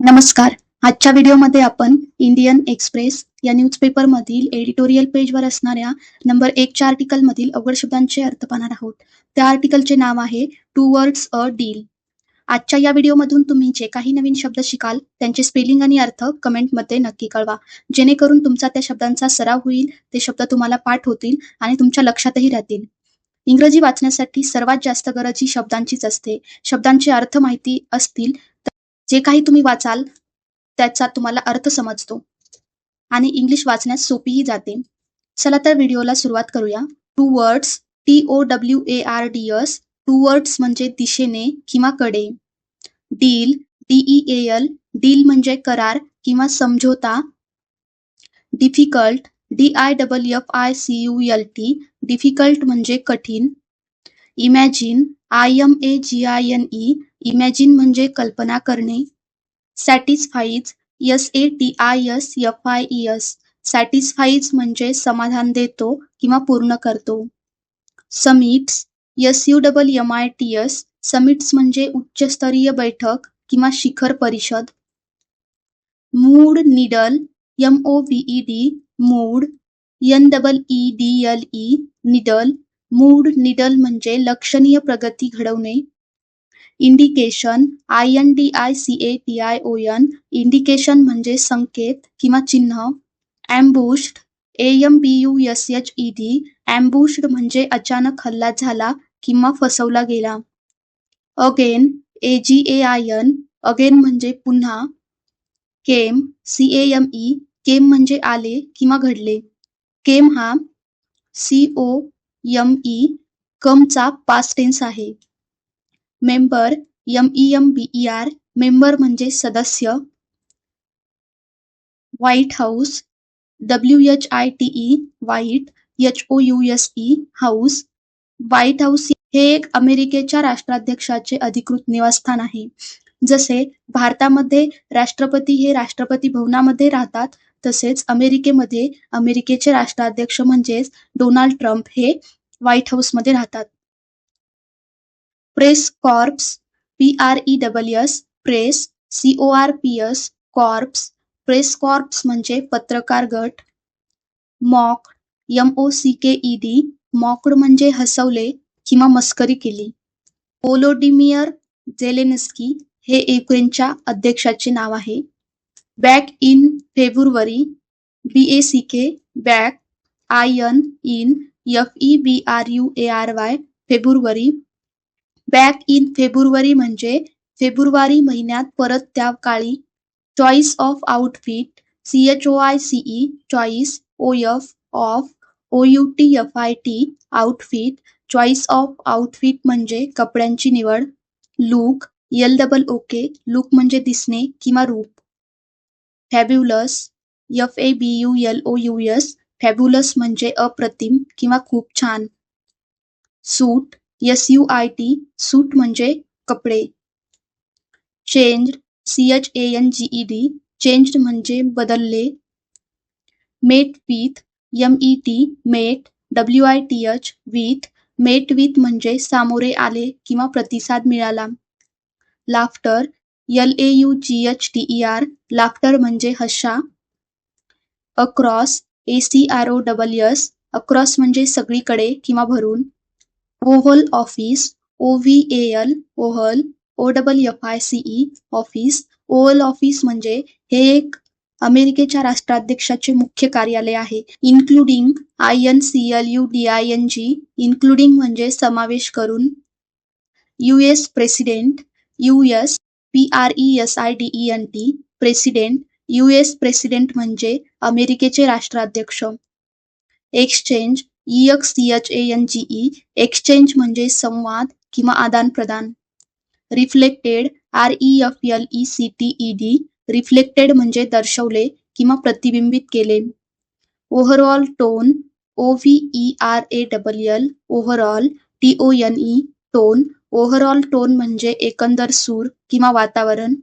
नमस्कार. आजच्या व्हिडिओमध्ये आपण इंडियन एक्सप्रेस या न्यूजपेपर मधील एडिटोरियल पेजवर असणाऱ्या नंबर एकच्या आर्टिकल मधील अवघड शब्दांचे अर्थ पाहणार आहोत. त्या आर्टिकलचे नाव आहे टू वर्ड्स अ डील. आजच्या या व्हिडिओमधून तुम्ही जे काही नवीन शब्द शिकाल त्यांचे स्पेलिंग आणि अर्थ कमेंटमध्ये नक्की कळवा. जेणेकरून तुमचा त्या शब्दांचा सराव होईल ते शब्द तुम्हाला पाठ होतील आणि तुमच्या लक्षातही राहतील. इंग्रजी वाचण्यासाठी सर्वात जास्त गरज ही शब्दांचीच असते. शब्दांचे अर्थ माहिती असतील जे काही तुम्ही वाचाल त्याचा तुम्हाला अर्थ समजतो. आणि इंग्लिश वाचण्यास सोपीही जाते. चला तर व्हिडिओला सुरुवात करूया. Towards T O W A R D S towards म्हणजे दिशेने किंवा कडे. डील डीई एल डील म्हणजे करार किंवा समझोता. Difficult D I double F I C U L T difficult म्हणजे कठीण. Imagine I M A G I N E imagine म्हणजे कल्पना करणे. Satisfies S A T I S F I E S satisfies म्हणजे समाधान देतो किंवा पूर्ण करतो. Summits S U double M I T S summits म्हणजे उच्चस्तरीय बैठक किंवा शिखर परिषद. Moved needle M O V E D moved N double E D L E needle moved needle म्हणजे लक्षणीय प्रगती घडवणे. Indication I N D I C A T I O N indication म्हणजे संकेत किंवा चिन्ह. Ambushed A M B U S H E D ambushed म्हणजे अचानक हल्ला झाला किंवा फसवला गेला. Again A G A I N again म्हणजे पुन्हा. Came C A M E came म्हणजे आले किंवा घडले. केम हा सी ओ एम ई कमचा पास्ट टेन्स आहे. Member M E M B E R member म्हणजे सदस्य. White House W H I T E White H O U S E House White House हे एक अमेरिकेच्या राष्ट्राध्यक्षाचे अधिकृत निवासस्थान आहे. जसे भारतामध्ये राष्ट्रपती हे राष्ट्रपती भवनामध्ये राहतात तसेच अमेरिकेमध्ये अमेरिकेचे राष्ट्राध्यक्ष म्हणजेच डोनाल्ड ट्रम्प हे व्हाईट हाऊसमध्ये राहतात. Press corps P R E double S press C O R P S corps press corps म्हणजे पत्रकार गट mock M O C K E D mocked म्हणजे हसवले किंवा मस्करी केली. ओलोडिमियर जेलेनस्की हे युक्रेनच्या अध्यक्षाचे नाव आहे. Back in February B A C K back I N in F E B R U A R Y February back in February म्हणजे फेब्रुवारी महिन्यात परत त्या काळी choice of outfit C H O I C E choice O F of O U T F I T outfit choice of outfit म्हणजे कपड्यांची निवड look L double O K look म्हणजे दिसणे किंवा रूप. Fabulous F A B U L O U S fabulous म्हणजे अप्रतिम किंवा खूप छान. Suit S U I T suit म्हणजे कपडे. Change C H A N G E D change म्हणजे बदलले. Met with M E T met W I T H with met with म्हणजे सामोरे आले किंवा प्रतिसाद मिळाला. Laughter L A U G H T E R laughter म्हणजे hush across A C R O double S across म्हणजे सगळीकडे किंवा भरून. Oval office O V A L oval O double F I C E office oval office म्हणजे हे एक अमेरिकेच्या राष्ट्राध्यक्षाचे मुख्य कार्यालय आहे including I N C L U D I N G including म्हणजे समावेश करून U S president U S P R E S I D E N T president U S president म्हणजे अमेरिकेचे राष्ट्राध्यक्ष. Exchange E X H A N G E exchange म्हणजे संवाद किंवा आदान प्रदान reflected R E F L E C T E D reflected म्हणजे दर्शवले किंवा प्रतिबिंबित केले. Tone O V E R A double L overall T O N E tone overall tone म्हणजे एकंदर सूर किंवा वातावरण.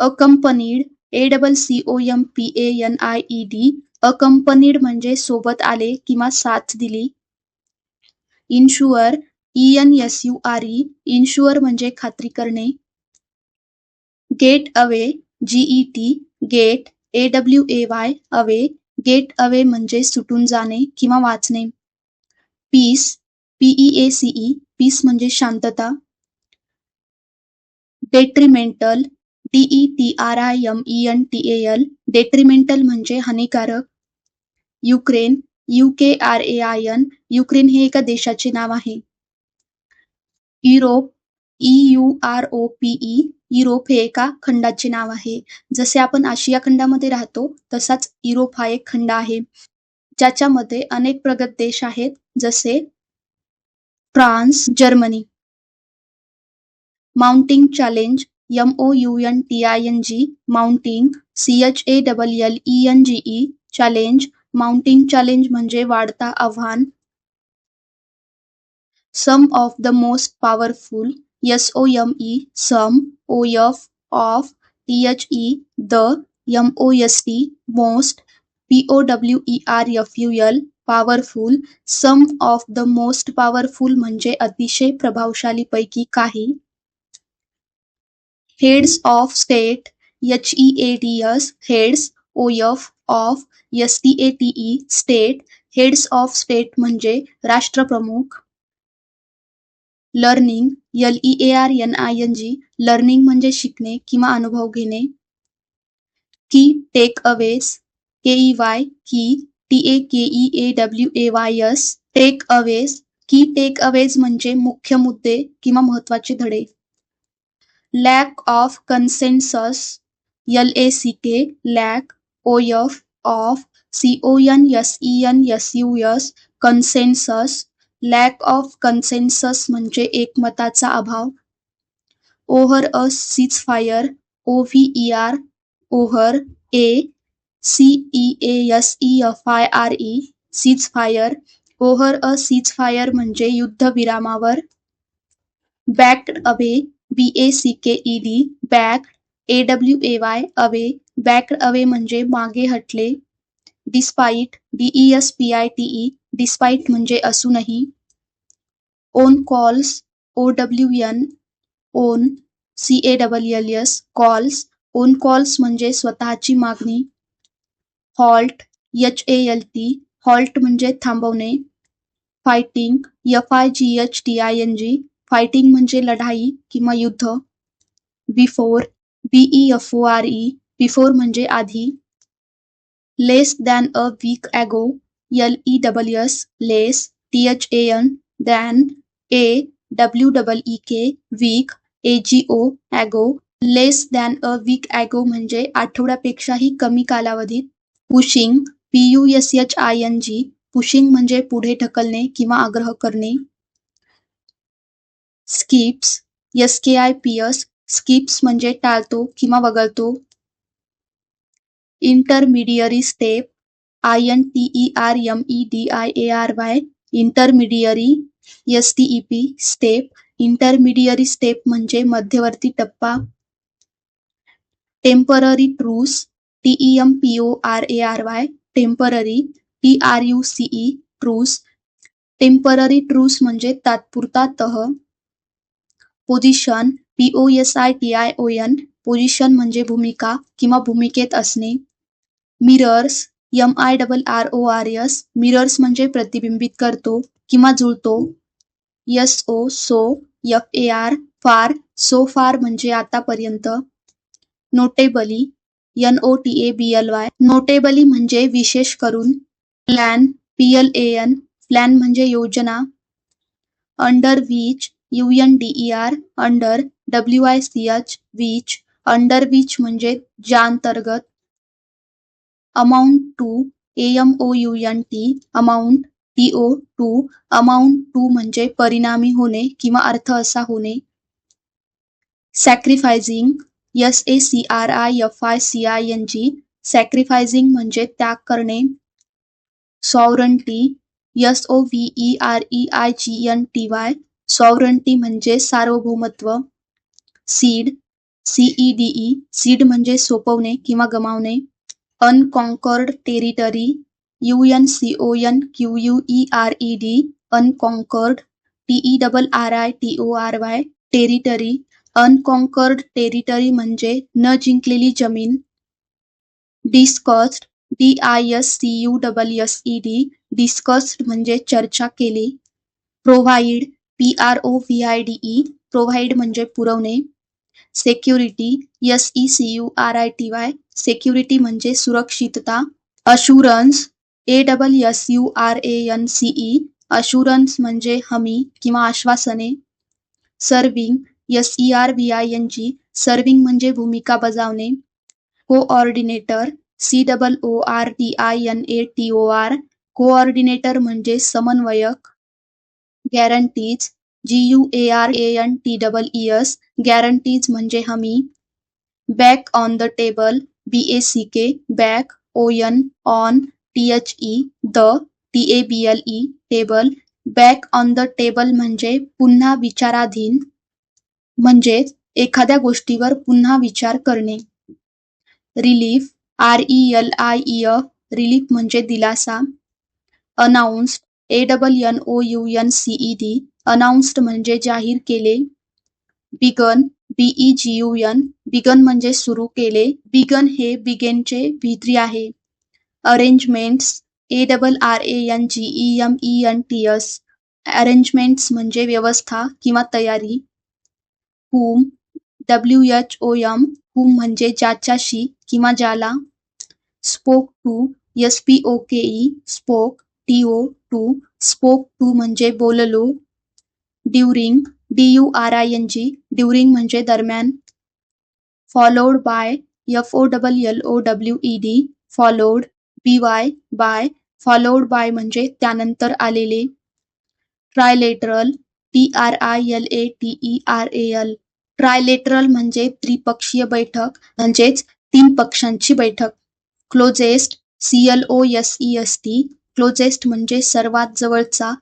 Accompanied A double C O M P A N I E D accompanied म्हणजे सोबत आले किंवा साथ दिली. Ensure E N S U R E ensure म्हणजे खात्री करणे. Get away G E T get A W A Y away get away म्हणजे सुटून जाणे किंवा वाचणे. Peace P E A C E peace म्हणजे शांतता. Detrimental D E T R I M E N T L detrimental म्हणजे हानिकारक. Ukraine U K R A I N Ukraine हे एका देशाचे नाव आहे. Europe E U R O P E Europe हे एका खंडाचे नाव आहे. जसे आपण आशिया खंडामध्ये राहतो तसाच युरोप हा एक खंड आहे. ज्याच्यामध्ये अनेक प्रगत देश आहेत जसे France Germany. Mounting challenge M O U N T I N G mounting C H A double L E N G E challenge mounting challenge म्हणजे वाढता आव्हान. Some of the most powerful S O M E some O F of T H E the M O S T most P O W E R F U L powerful some of the most powerful म्हणजे अतिशय प्रभावशाली पैकी काही. Heads of state H E A D S heads O F of S T A T E state heads of state म्हणजे राष्ट्रप्रमुख. Learning L E A R N I N G learning म्हणजे शिकणे किंवा अनुभव घेणे. Key takeaways K E Y key T A K E A W A Y S takeaways key takeaways म्हणजे मुख्य मुद्दे किंवा महत्त्वाचे धडे. Lack of consensus L A C K lack O F of C O N S E N S U S consensus lack of consensus म्हणजे एकमताचा अभाव. Over a ceasefire O V E R over A C E A S E F I R E ceasefire over a ceasefire म्हणजे युद्धविरामावर. Backed away B A C K E D back A W A Y away backed away म्हणजे मागे हटले. Despite D E S P I T E despite म्हणजे असूनही. Own calls O W N own C A W L S calls own calls म्हणजे स्वतःची मागणी. Halt H A L T halt म्हणजे थांबवणे. Fighting F I G H T I N G fighting म्हणजे लढाई किंवा युद्ध. Before B E F O R E before म्हणजे आधी. Less than a week ago L E double S less T H A N than A W double E K week A G O ago less than a week ago म्हणजे आठवड्यापेक्षाही कमी कालावधीत. Pushing P U S H I N G pushing म्हणजे पुढे ढकलणे किंवा आग्रह करणे. Skips S K I P S skips म्हणजे टाळतो किंवा वगळतो. Intermediary step I N T E R M E D I A R Y intermediary S T E P step intermediary step म्हणजे मध्यवर्ती टप्पा. Temporary truce TE M P O R A R Y temporary T R U C E truce temporary truce म्हणजे तात्पुरता तह. Position पीओएसआयटीआयओएन S I T I O N position म्हणजे भूमिका किंवा भूमिकेत असणे. Mirrors M I double R O R S mirrors म्हणजे प्रतिबिंबित करतो किंवा जुळतो. S O so F A R far so far म्हणजे आतापर्यंत. Notably N O T A B L Y notably म्हणजे विशेष करून. Plan P L A N plan म्हणजे योजना. Under which U N D E R under W I C H which under which म्हणजे ज्या अंतर्गत amount to A M O U N T amount T O to amount to म्हणजे परिणामी होणे किंवा अर्थ असा होणे. Sacrificing S A C R I F I C I N G sacrificing म्हणजे त्याग करणे. Sovereignty S O V E R E I G N T Y sovereignty म्हणजे सार्वभौमत्व. Cede C E D E cede म्हणजे सोपवणे किंवा गमावणे. Unconquered territory U N C O N Q U E R E D unconquered T E double R I T O R Y territory unconquered territory म्हणजे न जिंकलेली जमीन. Discussed D I S C U double S E D discussed म्हणजे चर्चा केली. Provide P R O V I D E provide म्हणजे पुरवणे. Security S E C U R I T Y security सुरक्षितता. Assurance A double S U R A N C E assurance म्हणजे हमी किंवा आश्वासने. Serving S E R V I N G serving म्हणजे भूमिका बजावणे. Coordinator C double O R D I N A T O R coordinator म्हणजे समन्वयक. Guarantees G U A R A N T double E S guarantees म्हणजे हमी. Back on the table B A C K back O N on T H E the T A B L E table back on the table म्हणजे पुन्हा विचाराधीन, म्हणजेच एखाद्या गोष्टीवर पुन्हा विचार करणे. Relief R E L I E F relief म्हणजे दिलासा. Announced A double N O U N C E D announced म्हणजे जाहीर केले. Began B E G U N began म्हणजे सुरू केले. बिगन हे बिगेनचे भित्री आहे. Arrangements A double R A N G E M E N T S arrangements म्हणजे व्यवस्था किंवा तयारी. Whom W H O M whom म्हणजे ज्याच्याशी किंवा ज्याला. Spoke to S P O K E spoke T O to spoke to म्हणजे बोललो. During D U R I N G during म्हणजे दरम्यान followed by F O double L O W E D followed B Y by followed by म्हणजे त्यानंतर आलेले trilateral T R I L A T E R A L trilateral म्हणजे त्रिपक्षीय बैठक म्हणजेच तीन पक्षांची बैठक closest C L O S E S T closest म्हणजे सर्वात जवळचा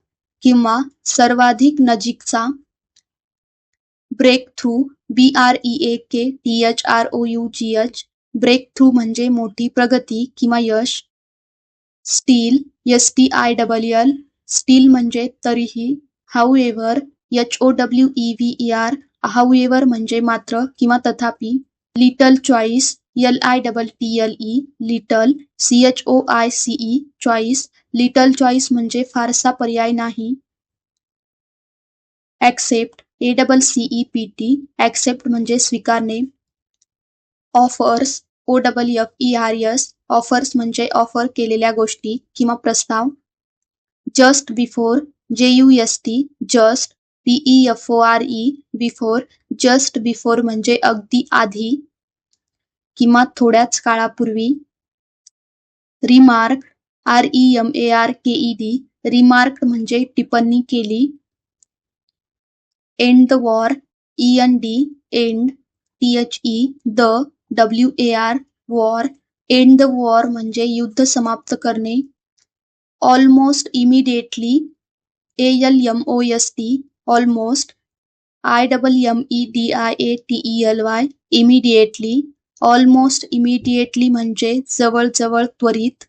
किंवा सर्वाधिक नजीकचा breakthrough B R E A K T H R O U G H breakthrough म्हणजे मोठी प्रगती किंवा यश. Still S T I double L still म्हणजे तरीही. However H O W E V E R however म्हणजे मात्र किंवा तथापि. Little choice L I double T L E little C H O I C E choice little choice म्हणजे फारसा पर्याय नाही. Accept A double C E P T accept म्हणजे स्वीकारणे. Offers O double F E R S offers म्हणजे offer केलेल्या गोष्टी किंवा प्रस्ताव. Just before J U S T just P E F O R E before just before म्हणजे अगदी आधी. किंवा थोड्याच काळापूर्वी. Remark R E M A R K E D remark म्हणजे टिप्पणी केली. End the war E N D end T H E the W A R war end the war म्हणजे युद्ध समाप्त करणे. Almost immediately A L M O S T almost I double M E D I A T E L Y immediately almost immediately म्हणजे जवळजवळ त्वरित.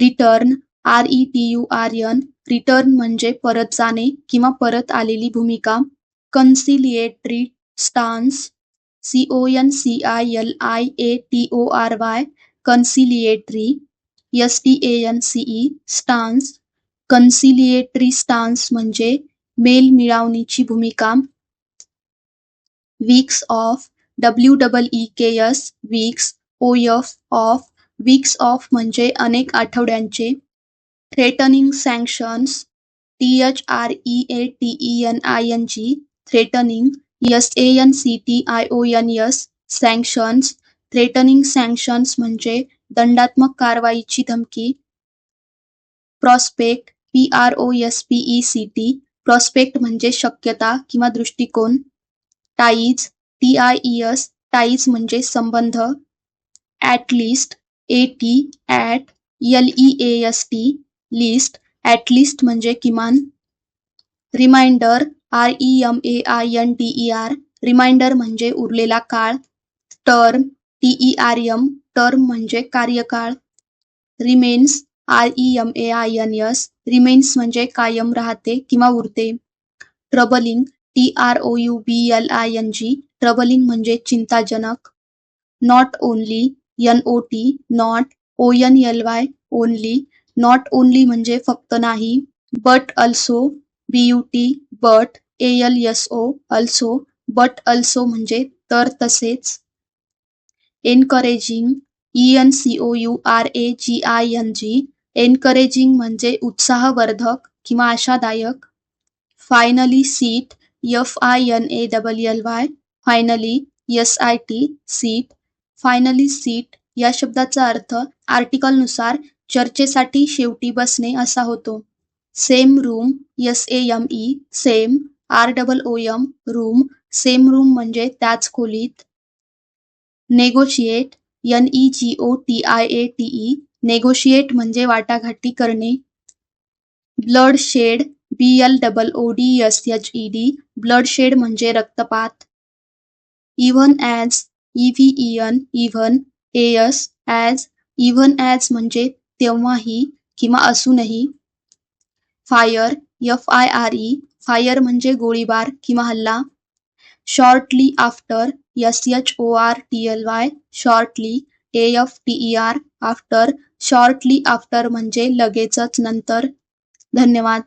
Return R E T U R N return म्हणजे परत जाणे किंवा परत आलेली भूमिका. Conciliatory stance C O N C I L I A T O R Y conciliatory S T A N C E stance conciliatory stance म्हणजे मेल मिळवणीची भूमिका. Weeks of W double E K S weeks O F of weeks of म्हणजे अनेक आठवड्यांचे. Threatening sanctions T H R E A T E N I N G threatening S A N C T I O N S sanctions threatening sanctions म्हणजे दंडात्मक कारवाईची धमकी. Prospect P R O S P E C T prospect म्हणजे शक्यता किंवा दृष्टिकोन. Ties T I E S ties म्हणजे संबंध. At A T at L E S T least at least म्हणजे किमान. Reminder R E M A I N E R reminder म्हणजे उरलेला काळ. Term T E R M term म्हणजे कार्यकाळ. Remains R E M A I N S remains म्हणजे कायम राहते किंवा उरते. Troubling T R O U B L I N G troubling म्हणजे चिंताजनक. Not only N O T not O N L Y only not only म्हणजे फक्त नाही but also B U T but A L S O also but also म्हणजे तर तसेच. Encouraging E N C O U R A G I N G encouraging म्हणजे उत्साहवर्धक किंवा आशादायक. Finally seat F I N A double L Y finally S I T seat finally seat या शब्दाचा अर्थ आर्टिकलनुसार चर्चेसाठी शेवटी बसणे असा होतो. Same room S A M E same R double O M room same room म्हणजे त्याच खोलीत. Negotiate N E G O T I A T E negotiate म्हणजे वाटाघाटी करणे. Blood shed B L double O D S H E D blood shed म्हणजे रक्तपात. Even as E even as as even as म्हणजे तेव्हाही किंवा असूनही. Fire F I R E fire म्हणजे गोळीबार किंवा हल्ला. Shortly after S H O R T L Y shortly A F T E R after shortly after म्हणजे लगेचच नंतर. धन्यवाद.